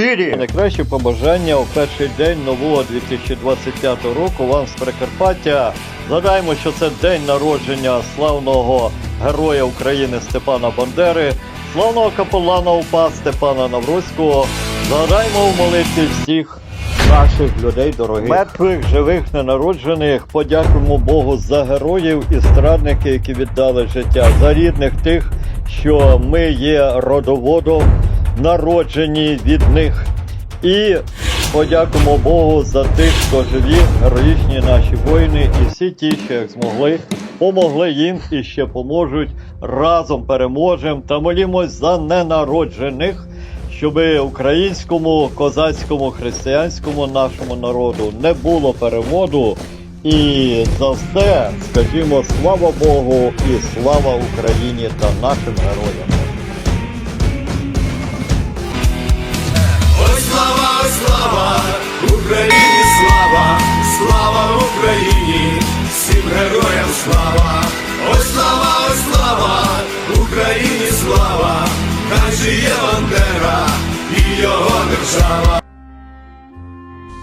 щирі найкращі побажання у перший день нового 2025 року вам з Прикарпаття. Згадаємо, що це день народження славного героя України Степана Бандери, славного капелана УПА Степана Навруцького. Згадаємо у молитві всіх наших людей дорогих. Мертвих, живих, ненароджених. Подякуємо Богу за героїв і страдників, які віддали життя, за рідних тих, що ми є родоводом, народжені від них. І подякуємо Богу за тих, хто живі, героїчні наші воїни, і всі ті, що як змогли, помогли їм і ще поможуть. Разом переможемо та молімось за ненароджених щоб українському, козацькому, християнському нашому народу не було переводу. І за все скажімо слава Богу і слава Україні та нашим героям. Україні слава, слава Україні, всім героям слава, ой, слава, ой, слава, Україні слава, хай жиє Бандера і його держава.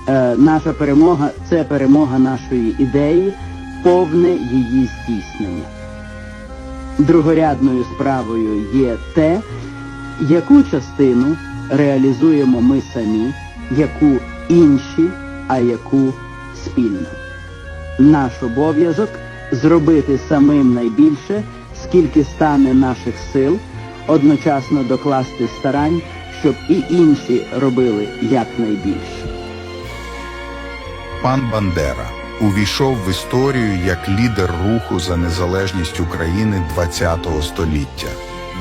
Е, наша перемога це перемога нашої ідеї, повне її здійснення. Другорядною справою є те, яку частину реалізуємо ми самі, яку інші, а яку спільно. Наш обов'язок зробити самим найбільше, скільки стане наших сил, одночасно докласти старань, щоб і інші робили якнайбільше. Пан Бандера увійшов в історію як лідер руху за незалежність України ХХ століття.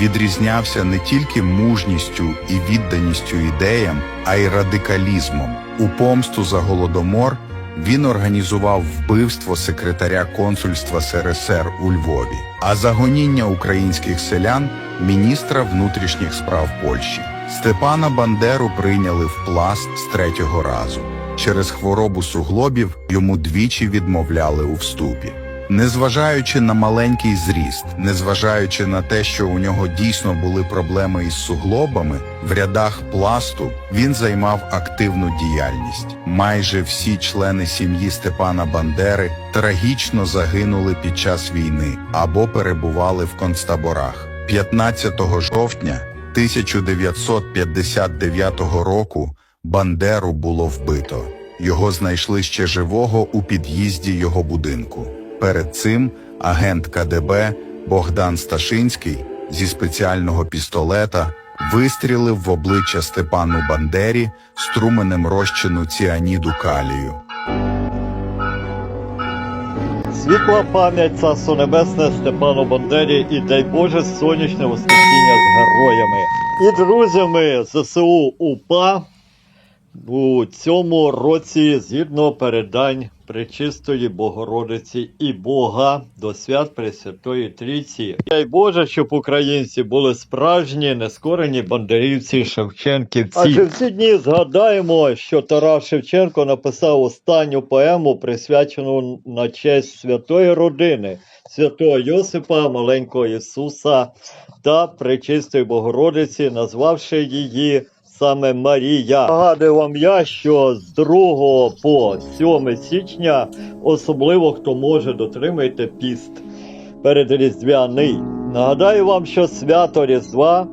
Відрізнявся не тільки мужністю і відданістю ідеям, а й радикалізмом. У помсту за голодомор він організував вбивство секретаря консульства СРСР у Львові, а за гоніння українських селян міністра внутрішніх справ Польщі. Степана Бандеру прийняли в пласт з третього разу. Через хворобу суглобів йому двічі відмовляли у вступі. Незважаючи на маленький зріст, незважаючи на те, що у нього дійсно були проблеми із суглобами, в рядах пласту він займав активну діяльність. Майже всі члени сім'ї Степана Бандери трагічно загинули під час війни або перебували в концтаборах. 15 жовтня 1959 року Бандеру було вбито. Його знайшли ще живого у під'їзді його будинку. Перед цим агент КДБ Богдан Сташинський зі спеціального пістолета вистрілив в обличчя Степану Бандері струменем розчину ціаніду калію. Світла пам'ять Царство Небесне Степану Бандері і дай Боже сонячне воскресіння з героями і друзями ЗСУ УПА у цьому році згідно передань Пречистої Богородиці і Бога до свят Пресвятої Трійці. Дай Боже, щоб українці були справжні, нескорені бандерівці, шевченківці. Адже в ці дні згадаємо, що Тарас Шевченко написав останню поему, присвячену на честь святої родини, святого Йосипа, маленького Ісуса та Пречистої Богородиці, назвавши її саме Марія. Нагадую вам я, що з 2 по 7 січня, особливо хто може, дотримайте піст перед Різдвяний. Нагадаю вам, що свято Різдва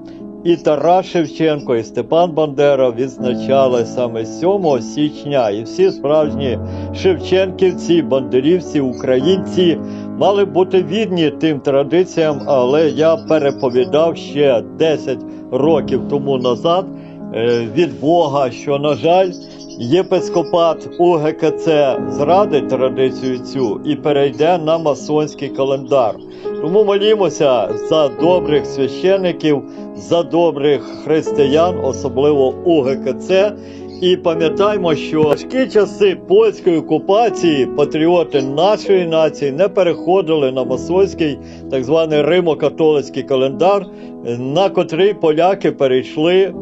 і Тарас Шевченко, і Степан Бандера відзначали саме 7 січня. І всі справжні шевченківці, бандерівці, українці мали бути відні тим традиціям, але я переповідав ще 10 років тому назад від Бога, що, на жаль, єпископат УГКЦ зрадить традицію цю і перейде на масонський календар. Тому молімося за добрих священиків, за добрих християн, особливо УГКЦ. І пам'ятаймо, що важкі часи польської окупації патріоти нашої нації не переходили на масонський так званий римо-католицький календар, на котрий поляки перейшли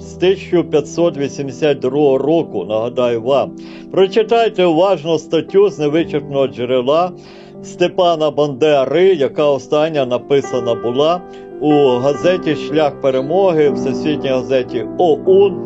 з 1582 року. Нагадаю вам. Прочитайте уважно статтю з невичерпного джерела Степана Бандери, яка остання написана була у газеті Шлях перемоги, всесвітній газеті ОУН.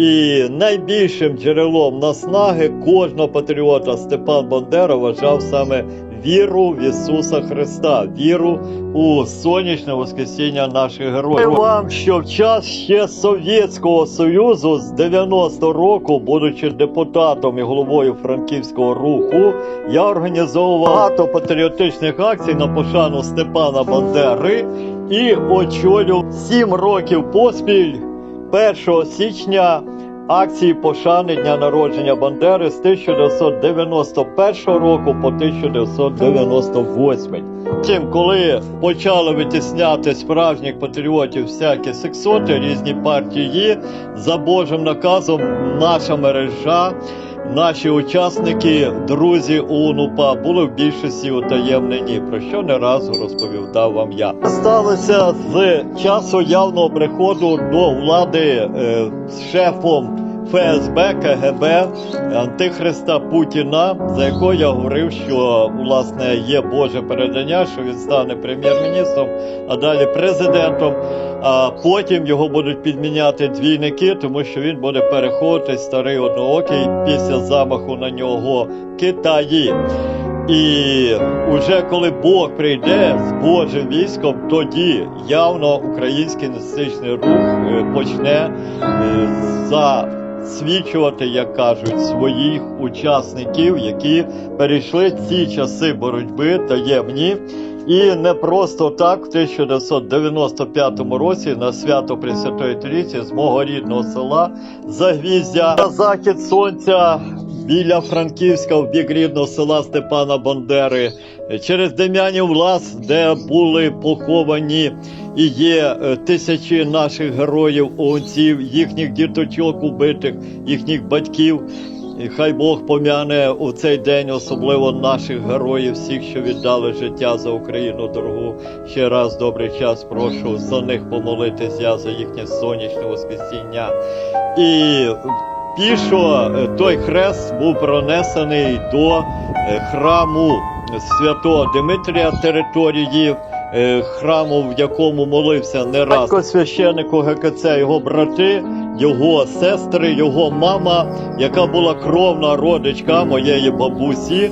І найбільшим джерелом наснаги кожного патріота Степан Бандера вважав саме віру в Ісуса Христа, віру у сонячне воскресіння наших героїв. Вам, що в час ще Совєтського Союзу з 90 року, будучи депутатом і головою франківського руху, я організовував багато патріотичних акцій на пошану Степана Бандери і очолю 7 років поспіль 1 січня акції пошани дня народження Бандери з 1991 року по 1998. Тим, коли почали витісняти справжніх патріотів всякі сексоти, різні партії, за Божим наказом наша мережа, наші учасники, друзі УНУПА були в більшості утаємнені, про що не разу розповідав вам я. Сталося з часу явного приходу до влади е, з шефом. ФСБ, КГБ, Антихриста Путіна, за якого я говорив, що власне є Боже передання, що він стане прем'єр-міністром, а далі президентом. А потім його будуть підміняти двійники, тому що він буде переходити старий одноокий після замаху на нього в Китаї. І уже коли Бог прийде з Божим військом, тоді явно український нацистичний рух е, почне е, засвідчувати, як кажуть, своїх учасників, які перейшли ці часи боротьби таємні. І не просто так, в 1995 році на свято Пресвятої Трійці з мого рідного села Загвіздя на захід сонця біля Франківська в бік рідного села Степана Бандери, через Дем'янів Лас, де були поховані і є е, тисячі наших героїв, отців, їхніх діточок убитих, їхніх батьків. І хай Бог пом'яне у цей день, особливо наших героїв, всіх, що віддали життя за Україну дорогу. Ще раз добрий час прошу за них помолитись я за їхнє сонячне воскресіння. І пішо е, той хрест був пронесений до е, храму святого Димитрія території. е, Храму, в якому молився не раз Батько священику ГКЦ, його брати, його сестри, його мама, яка була кровна родичка моєї бабусі,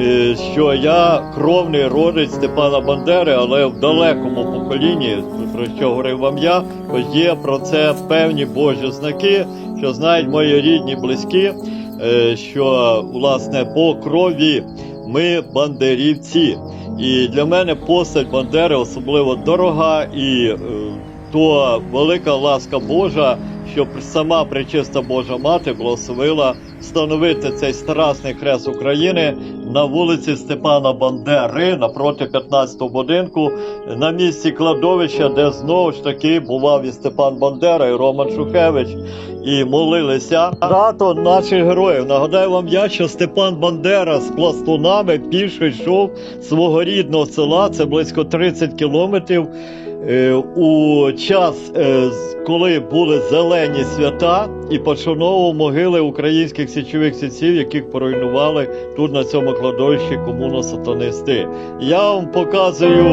е, що я кровний родич Степана Бандери, але в далекому поколінні, про що говорив вам я, є про це певні Божі знаки, що знають мої рідні, близькі, е, що власне по крові ми бандерівці. І для мене постать Бандери особливо дорога і е, то велика ласка Божа, що сама пречиста Божа Мати благословила встановити цей страсний хрест України на вулиці Степана Бандери напроти 15-го будинку на місці кладовища, де знову ж таки бував і Степан Бандера, і Роман Шухевич. І молилися багато наших героїв. Нагадаю вам я, що Степан Бандера з пластунами пішо йшов свого рідного села. Це близько 30 кілометрів. Е, у час, е, коли були зелені свята, і пошановував могили українських січових сітців, яких поруйнували тут на цьому кладовищі комуно-сатанисти. Я вам показую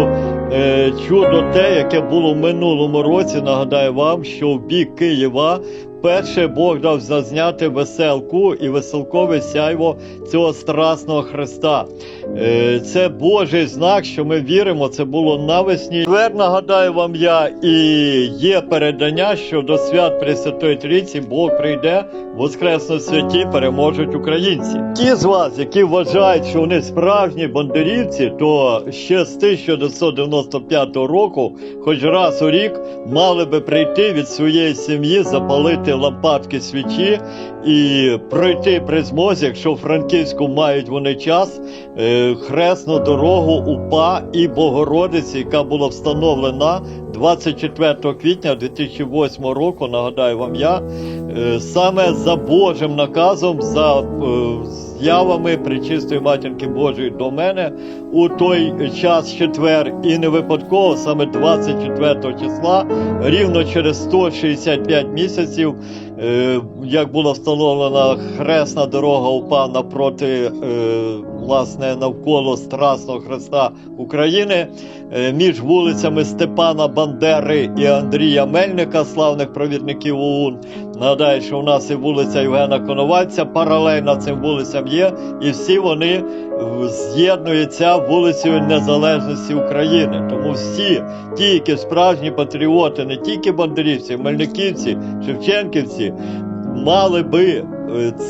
е, чудо те, яке було в минулому році. Нагадаю вам, що в бік Києва Перше Бог дав зазняти веселку і веселкове сяйво цього страсного Христа. Е, Це Божий знак, що ми віримо. Це було навесні. Тепер нагадаю вам я, і є передання, що до свят Пресвятої Трійці Бог прийде, воскресно святі переможуть українці. Ті з вас, які вважають, що вони справжні бандерівці, то ще з 1995 року, хоч раз у рік, мали би прийти від своєї сім'ї, запалити лампадки свічі і пройти при змозі, якщо в Франківську мають вони час, е, хресну дорогу УПА і Богородиці, яка була встановлена 24 квітня 2008 року. Нагадаю вам я, е, саме за Божим наказом, за е, з'явами Пречистої матінки Божої до мене у той час четвер, і не випадково саме 24 числа, рівно через 165 місяців, як була встановлена хресна дорога УПА напроти е, власне навколо Страсного Христа України е, між вулицями Степана Бандери і Андрія Мельника, славних провідників ОУН. Нагадаю, що у нас і вулиця Євгена Коновальця паралельно цим вулицям є, і всі вони е, з'єднуються вулицею Незалежності України. Тому всі ті, які справжні патріоти, не тільки бандерівці, мельниківці, шевченківці, мали би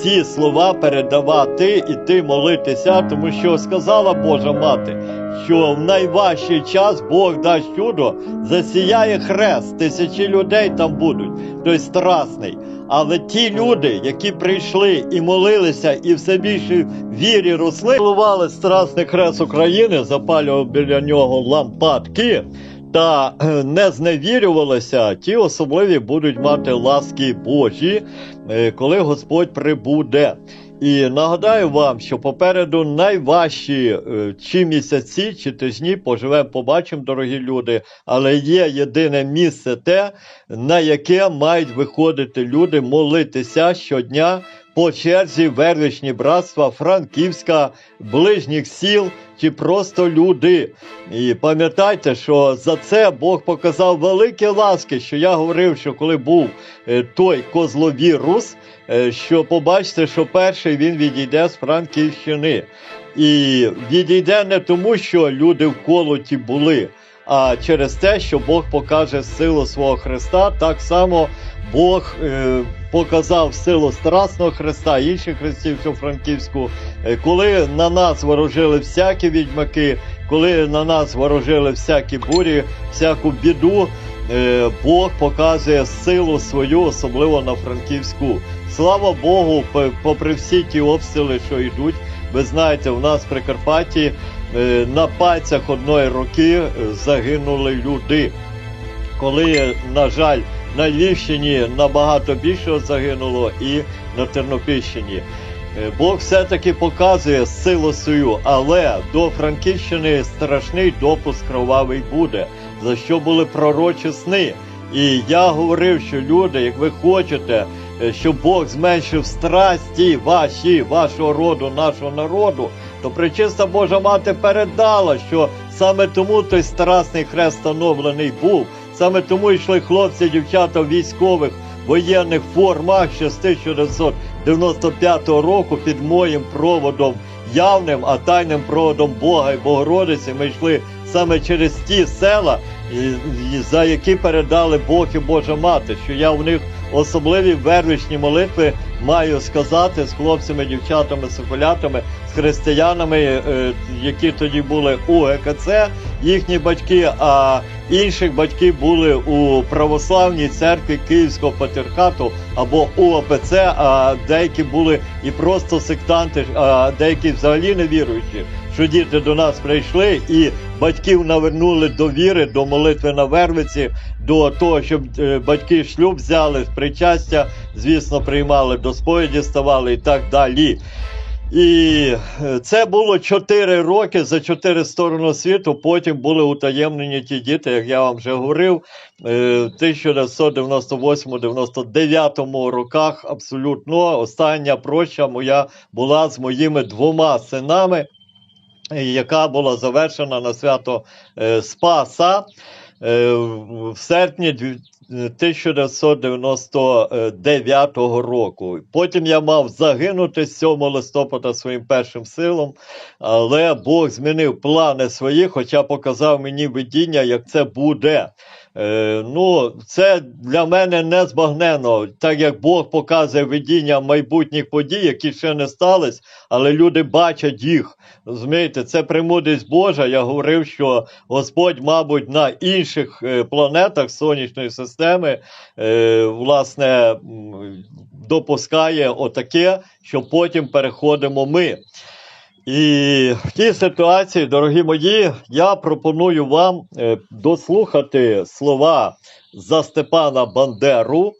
ці слова передавати, іти молитися, тому що сказала Божа мати, що в найважчий час Бог дасть чудо, засіяє хрест, тисячі людей там будуть, той страсний. Але ті люди, які прийшли і молилися, і все більше вірі росли, цілували страсний хрест України, запалював біля нього лампадки. Та е, не зневірювалися, ті особливі будуть мати ласки Божі, е, коли Господь прибуде. І нагадаю вам, що попереду найважчі е, чи місяці, чи тижні поживемо, побачимо, дорогі люди. Але є єдине місце те, на яке мають виходити люди молитися щодня по черзі вервичні братства, Франківська, ближніх сіл чи просто люди. І пам'ятайте, що за це Бог показав великі ласки, що я говорив, що коли був е, той козловірус, е, що побачите, що перший він відійде з Франківщини. І відійде не тому, що люди в колоті були, а через те, що Бог покаже силу свого Христа, так само Бог е, показав силу Страсного Христа, інших хрестів, що Франківську, е, коли на нас ворожили всякі відьмаки, коли на нас ворожили всякі бурі, всяку біду. е, Бог показує силу свою, особливо на Франківську. Слава Богу, попри всі ті обстріли, що йдуть, ви знаєте, у нас в Прикарпатті на пальцях одної руки е, загинули люди. Коли, на жаль, на Львівщині набагато більше загинуло і на Тернопільщині. Е, Бог все-таки показує силу свою, але до Франківщини страшний допуск кровавий буде, за що були пророчі сни. І я говорив, що люди, як ви хочете, е, щоб Бог зменшив страсті ваші, вашого роду, нашого народу, то причиста Божа мати передала, що саме тому той страсний хрест встановлений був. Саме тому йшли хлопці, дівчата в військових воєнних формах ще з 1995 року під моїм проводом явним, а тайним проводом Бога і Богородиці. Ми йшли саме через ті села, за які передали Бог і Божа мати, що я в них особливі вервичні молитви маю сказати з хлопцями, дівчатами, соколятами, з християнами, е, які тоді були у ГКЦ, їхні батьки, а інших батьки були у православній церкві Київського патріархату або УОПЦ, а деякі були і просто сектанти, а деякі взагалі не віруючі, що діти до нас прийшли і батьків навернули до віри, до молитви на Вервиці, до того, щоб е, батьки шлюб взяли, причастя, звісно, приймали, до сповіді ставали і так далі. І е, це було 4 роки за 4 сторони світу. Потім були утаємнені ті діти, як я вам вже говорив, е, в 1998-99 роках абсолютно остання проща моя була з моїми двома синами, яка була завершена на свято е, Спаса. е, В серпні дві- 1999 року. Потім я мав загинути 7 листопада своїм першим силом, але Бог змінив плани свої, хоча показав мені видіння, як це буде. Е, ну, це для мене не збагнено, так як Бог показує видіння майбутніх подій, які ще не стались, але люди бачать їх. Розумієте, це премудрість Божа. Я говорив, що Господь, мабуть, на інших е, планетах сонячної системи, е, власне, допускає отаке, що потім переходимо ми. І в тій ситуації, дорогі мої, я пропоную вам е, дослухати слова за Степана Бандеру.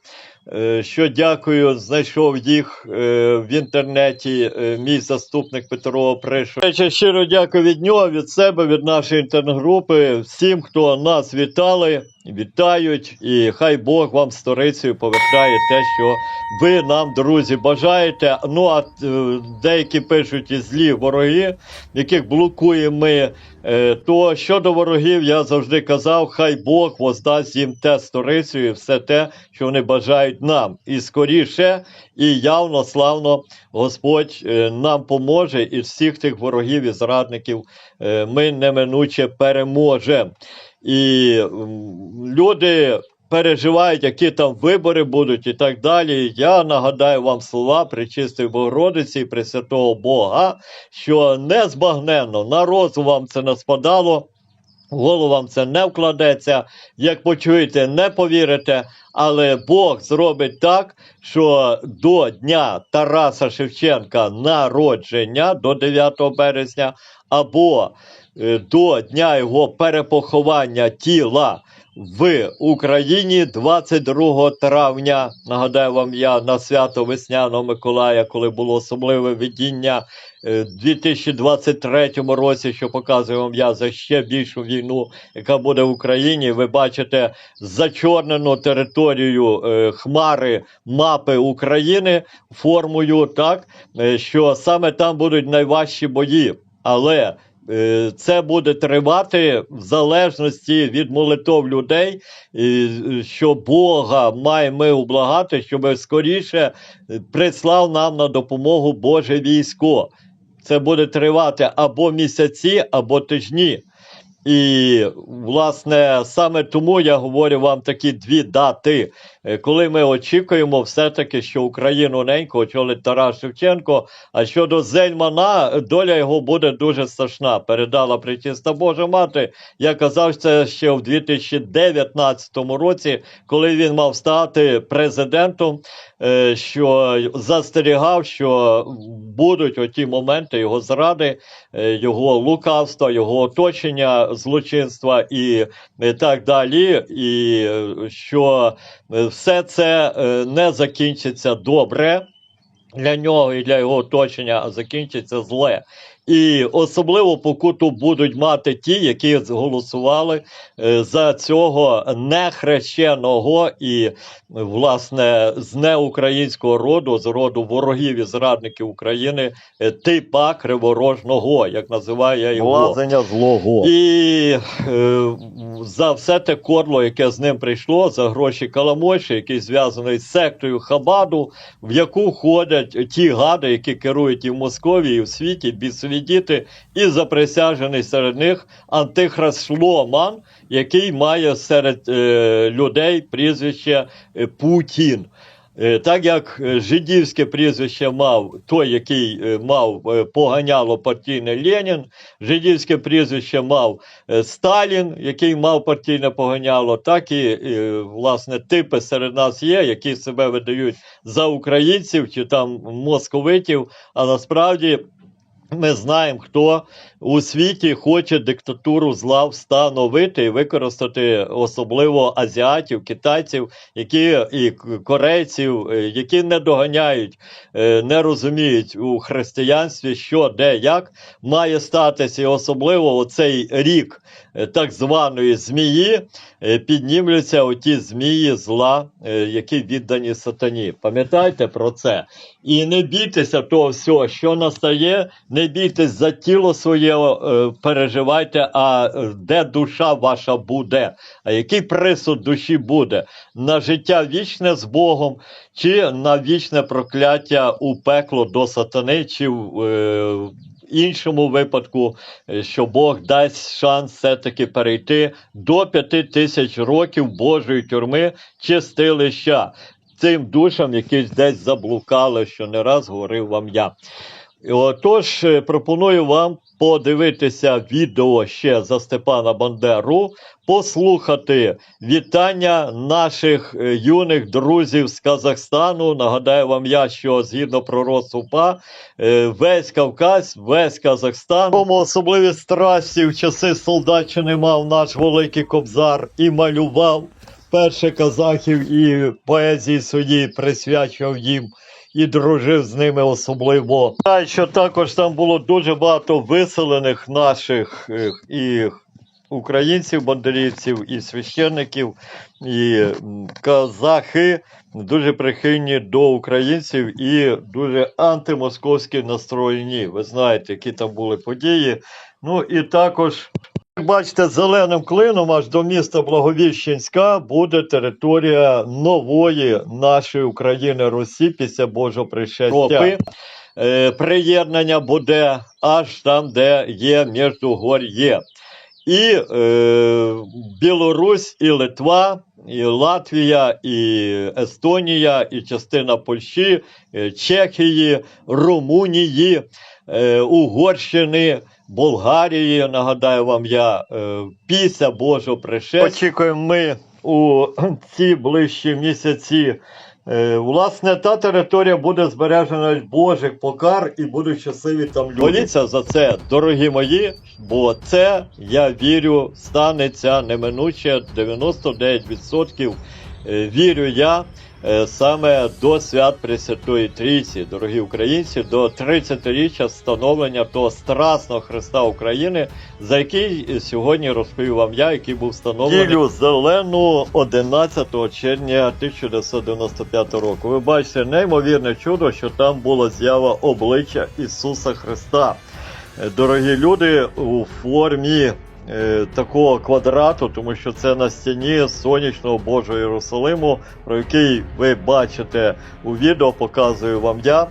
Е, Що дякую, знайшов їх е, в інтернеті. е, Мій заступник Петро Пришов. Я щиро дякую від нього, від себе, від нашої інтернет-групи, всім, хто нас вітали. вітають, і хай Бог вам сторицею повертає те, що ви нам, друзі, бажаєте. Ну а деякі пишуть і злі вороги, яких блокуємо ми. Е, То щодо ворогів, я завжди казав, хай Бог воздасть їм те сторицю і все те, що вони бажають нам. І скоріше, і явно, славно Господь е, нам поможе, і всіх тих ворогів і зрадників е, ми неминуче переможемо. І люди переживають, які там вибори будуть і так далі. Я нагадаю вам слова Пречистої Богородиці і Пресвятого Бога, що незбагненно на розум вам це не спадало. в Голову вам це не вкладеться, як почуєте, не повірите, але Бог зробить так, що до Дня Тараса Шевченка народження до 9 березня, або до дня його перепоховання тіла в Україні 22 травня. Нагадаю вам я на свято Весняного Миколая, коли було особливе видіння е, в 2023 році, що показує вам я за ще більшу війну, яка буде в Україні. Ви бачите зачорнену територію е, хмари мапи України формою, так е, що саме там будуть найважчі бої. Але е, це буде тривати в залежності від молитов людей, е, що Бога маємо ми ублагати, щоб скоріше е, прислав нам на допомогу Боже військо. Це буде тривати або місяці, або тижні. І, власне, саме тому я говорю вам такі дві дати, е, коли ми очікуємо все-таки, що Україну ненько очолить Тарас Шевченко. А щодо Зельмана, доля його буде дуже страшна. Передала причиста Божа мати. Я казав це ще в 2019 році, коли він мав стати президентом, що застерігав, що будуть оті моменти його зради, е, його лукавства, його оточення злочинства і е, так далі. І е, що е, все це е, не закінчиться добре для нього і для його оточення, закінчиться зле. І особливо покуту будуть мати ті, які голосували е, за цього нехрещеного і, власне, з неукраїнського роду, з роду ворогів і зрадників України, е, типа криворожного, як називає його. Лазення злого. І е, за все те кодло, яке з ним прийшло, за гроші Каламойші, який зв'язаний з сектою Хабаду, в яку входять ті гади, які керують і в Московії, і в світі, бісові діти, і заприсяжений серед них антихрист Шломан, який має серед е, людей прізвище е, Путін. Е, Так як е, жидівське прізвище мав той, який мав поганяло партійне Ленін, жидівське прізвище мав Сталін, який мав партійне поганяло, так і власне типи серед нас є, які себе видають за українців чи там московитів, а насправді. Ми знаємо, хто у світі хоче диктатуру зла встановити і використати особливо азіатів, китайців, які і корейців, е, які не доганяють, е, не розуміють у християнстві, що де як має статися, і особливо оцей рік е, так званої змії піднімляться оті змії зла, які віддані сатані. Пам'ятайте про це. І не бійтеся того всього, що настає, не бійтесь за тіло своє, е, переживайте, а де душа ваша буде, а який присуд душі буде? На життя вічне з Богом, чи на вічне прокляття у пекло до сатани, чи в е, іншому випадку, е, що Бог дасть шанс все-таки перейти до п'яти тисяч років Божої тюрми чистилища цим душам, які десь заблукали, що не раз говорив вам я. Отож, е, пропоную вам подивитися відео ще за Степана Бандеру, послухати вітання наших е, юних друзів з Казахстану. Нагадаю вам я, що згідно пророцтва е, весь Кавказ, весь Казахстан, тому особливі страсті в часи солдатчини мав наш великий кобзар і малював перше казахів і поезії своїй присвячував їм і дружив з ними особливо. Знаю, що також там було дуже багато виселених наших і українців, бандерівців, і священників, і казахи дуже прихильні до українців і дуже антимосковські настроєні. Ви знаєте, які там були події. Ну і також. Бачите, зеленим клином аж до міста Благовіщенська буде територія нової нашої України Русі після Божого пришестя. Е, приєднання буде аж там, де є Міждугор'є. І е, Білорусь, і Литва, і Латвія, і Естонія, і частина Польщі, е, Чехії, Румунії, е, Угорщини, Болгарії, нагадаю вам я, е, після Божого пришестя. Очікуємо ми у ці ближчі місяці. Е, Власне, та територія буде збережена від Божих покар і будуть щасливі там люди. Моліться за це, дорогі мої, бо це, я вірю, станеться неминуче 99% е, вірю я саме до свят Пресвятої Трійці, дорогі українці, до 30-річчя встановлення того страсного Христа України, за який сьогодні розповів вам я, який був встановлений Ділю зелену 11 червня 1995 року. Ви бачите неймовірне чудо, що там була з'ява обличчя Ісуса Христа. Е, Дорогі люди, у формі е, такого квадрату, тому що це на стіні сонячного Божого Єрусалиму, про який ви бачите у відео, показую вам я.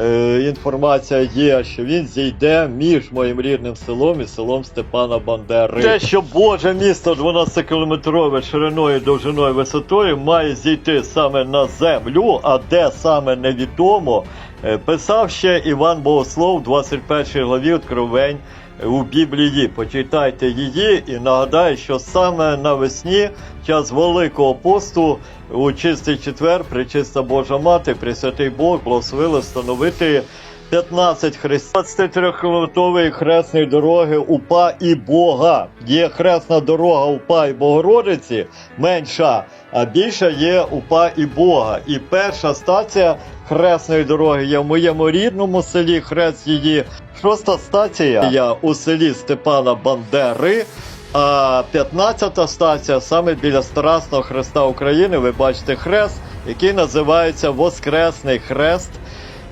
Е, інформація є, що він зійде між моїм рідним селом і селом Степана Бандери. Те, що Боже місто 12-кілометрове шириною, довжиною, висотою має зійти саме на землю, а де саме невідомо, е, писав ще Іван Богослов, 21 главі Откровень у Біблії. Почитайте її і нагадаю, що саме навесні, час Великого посту, у чистий четвер, пречиста Божа Мати, Пресвятий Бог благословили встановити 15 хрестів. 23-кілометрової хресної дороги УПА і Бога. Є хресна дорога УПА і Богородиці менша, а більша є УПА і Бога. І перша стація хресної дороги є в моєму рідному селі. Хрест її шоста стація я у селі Степана Бандери. А 15-та стація саме біля Страсного Хреста України. Ви бачите хрест, який називається Воскресний Хрест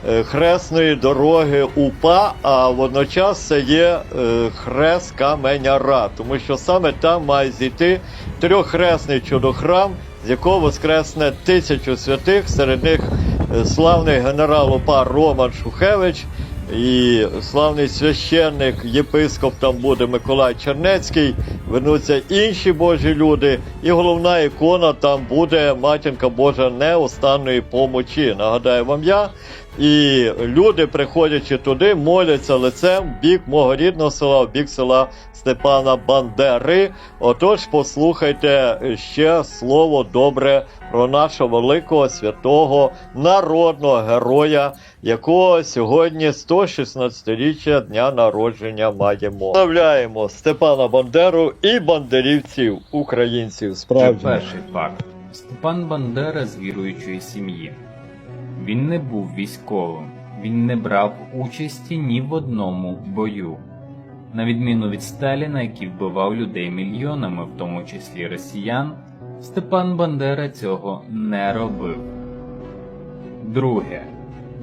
е, хресної дороги УПА, а водночас це є е, хрест Каменяра, тому що саме там має зійти трьоххресний чудохрам, з якого воскресне тисячу святих, серед них е, славний генерал УПА Роман Шухевич. І славний священник, єпископ там буде Миколай Чернецький, вернуться інші Божі люди, і головна ікона там буде матінка Божа неостанної помочі. Нагадаю вам я. І люди, приходячи туди, моляться лицем бік мого рідного села, в бік села Степана Бандери. Отож, послухайте ще слово добре про нашого великого святого народного героя, якого сьогодні 116-річчя дня народження маємо. Славляємо Степана Бандеру і бандерівців, українців. Це Справді. перший факт. Степан Бандера з віруючої сім'ї. Він не був військовим, він не брав участі ні в одному бою. На відміну від Сталіна, який вбивав людей мільйонами, в тому числі росіян, Степан Бандера цього не робив. Друге.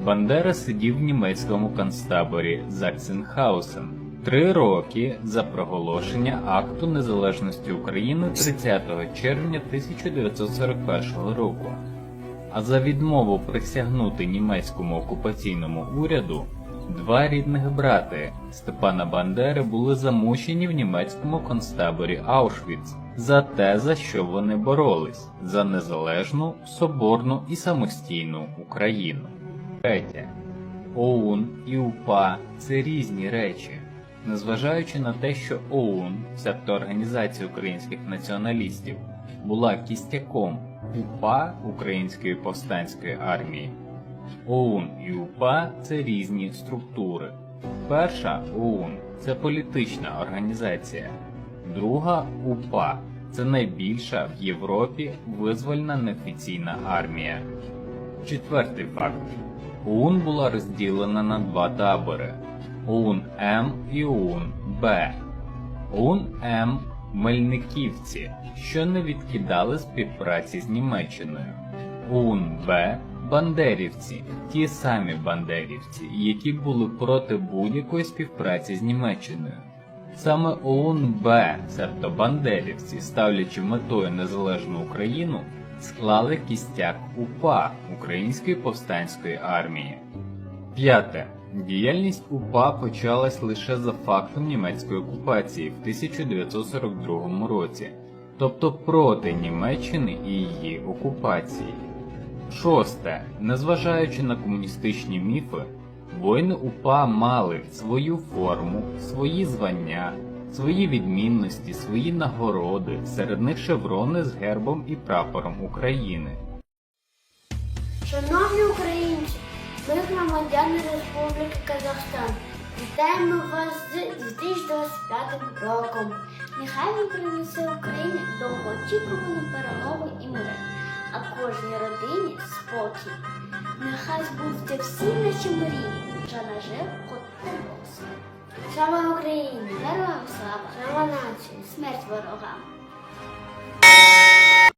Бандера сидів в німецькому концтаборі Заксенхаусен три роки за проголошення акту незалежності України 30 червня 1941 року. А за відмову присягнути німецькому окупаційному уряду два рідних брати Степана Бандери були замучені в німецькому концтаборі Аушвіц за те, за що вони боролись за незалежну, соборну і самостійну Україну. Третє. ОУН і УПА це різні речі. Незважаючи на те, що ОУН, себто Організація українських націоналістів, була кістяком УПА Української повстанської армії, ОУН і УПА це різні структури. Перша ОУН це політична організація, друга УПА це найбільша в Європі визвольна неофіційна армія. Четвертий факт. ОУН була розділена на два табори ОУН М і ОУН Б. ОУН М Мельниківці, що не відкидали співпраці з Німеччиною. УНБ Бандерівці, ті самі бандерівці, які були проти будь-якої співпраці з Німеччиною. Саме ОУНБ, себто бандерівці, ставлячи метою незалежну Україну, склали кістяк УПА Української повстанської армії. П'яте. Діяльність УПА почалась лише за фактом німецької окупації в 1942 році, тобто проти Німеччини і її окупації. Шосте. Незважаючи на комуністичні міфи, воїни УПА мали свою форму, свої звання, свої відмінності, свої нагороди, серед них шеврони з гербом і прапором України. Шановні українці, ми громадяни Республіки Казахстан. Вітаємо вас з 2025 роком. Нехай він принесе Україні довгоочікувану перемогу і мир, а кожній родині спокій. Нехай збудуться всі наші мрії, що нажив кот. Слава Україні! Героям слава! Слава нації! Смерть ворогам!